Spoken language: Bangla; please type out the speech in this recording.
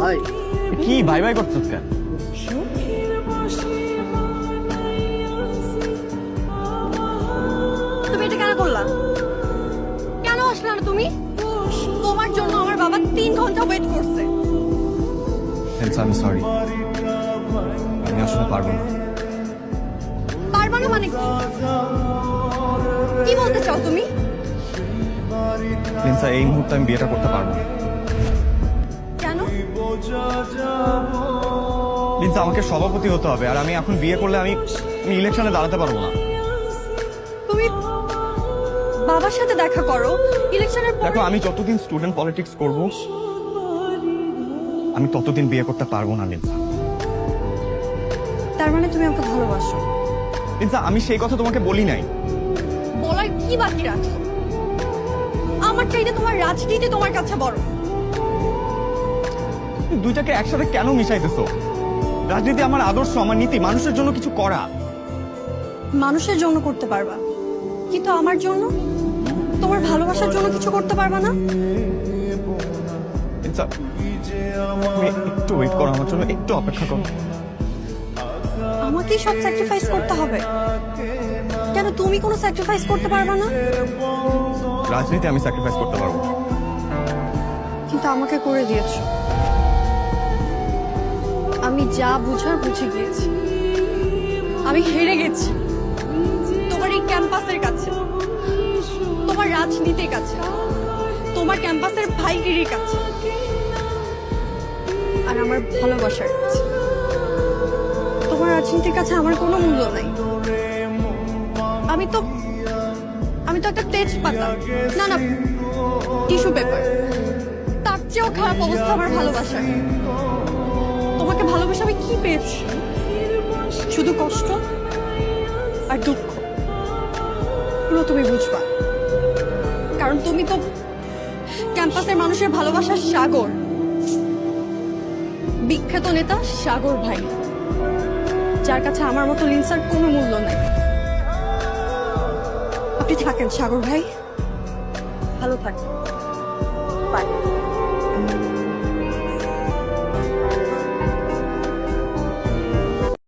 ভাই। কি ভাই ভাই করছিস কেন? তুমি এটা কেন করলা? কেন আসলে না তুমি? তোমার জন্য আমার বাবা তিন ঘণ্টা ওয়েট করছে। আমি সরি আমি আসলে পারব না। পারবা না মানে কি? কি বলতে চাও তুমি? এই মুহূর্তে আমি বিয়েটা করতে পারব না। লিনসা আমাকে সভাপতি হতে হবে আর আমি এখন বিয়ে করলে আমি আমি ইলেকশনে দাঁড়াতে পারব না। তুমি বাবার সাথে দেখা করো ইলেকশনের পর দেখো আমি যতদিন স্টুডেন্ট পলিটিক্স করব আমি ততদিন বিয়ে করতে পারব না লিনসা তার মানে তুমি আমাকে ভালোবাসো। লিনসা আমি সেই কথা তোমাকে বলি নাই। বলার কি বাকি রাখছো? আমার চাইতে তোমার রাজনীতি তোমার কাছে বড়। দুইটাকে একসাথে কেন মিশাইতেছো? রাজনীতি আমার আদর্শ আমার নীতি মানুষের জন্য কিছু করা। মানুষের জন্য করতে পারবা। কিন্তু আমার জন্য? তোমার ভালোবাসার জন্য কিছু করতে পারবা না? একটু ওয়েট করো আমার জন্য একটু অপেক্ষা করো। আমাকেই সব স্যাক্রিফাইস করতে হবে। কেন তুমি কোনো স্যাক্রিফাইস করতে পারবা না? রাজনীতি আমি স্যাক্রিফাইস করতে পারব। কিন্তু আমাকে করে দিয়েছ। আমি যা বুঝার বুঝে গিয়েছি। আমি হেরে গেছি। তোমার এই ক্যাম্পাসের কাছে। তোমার রাজনীতির কাছে। তোমার ক্যাম্পাসের ভাইগিরির কাছে। আর আমার ভালোবাসার কাছে। তোমার রাজনীতির কাছে আমার কোনো মূল্য নাই। আমি তো আমি তো একটা তেজপাতা। না না, টিস্যু পেপার। তার চেয়েও খারাপ অবস্থা আমার ভালোবাসার। তোমাকে ভালোবাসা আমি কি পেয়েছি? শুধু কষ্ট আর দুঃখ। পুরো তুমি বুঝবা। কারণ তুমি তো ক্যাম্পাসের মানুষের ভালোবাসার সাগর। বিখ্যাত নেতা সাগর ভাই। যার কাছে আমার মতো লিনসার কোনো মূল্য নাই। আপনি থাকেন সাগর ভাই? ভালো থাকেন বাই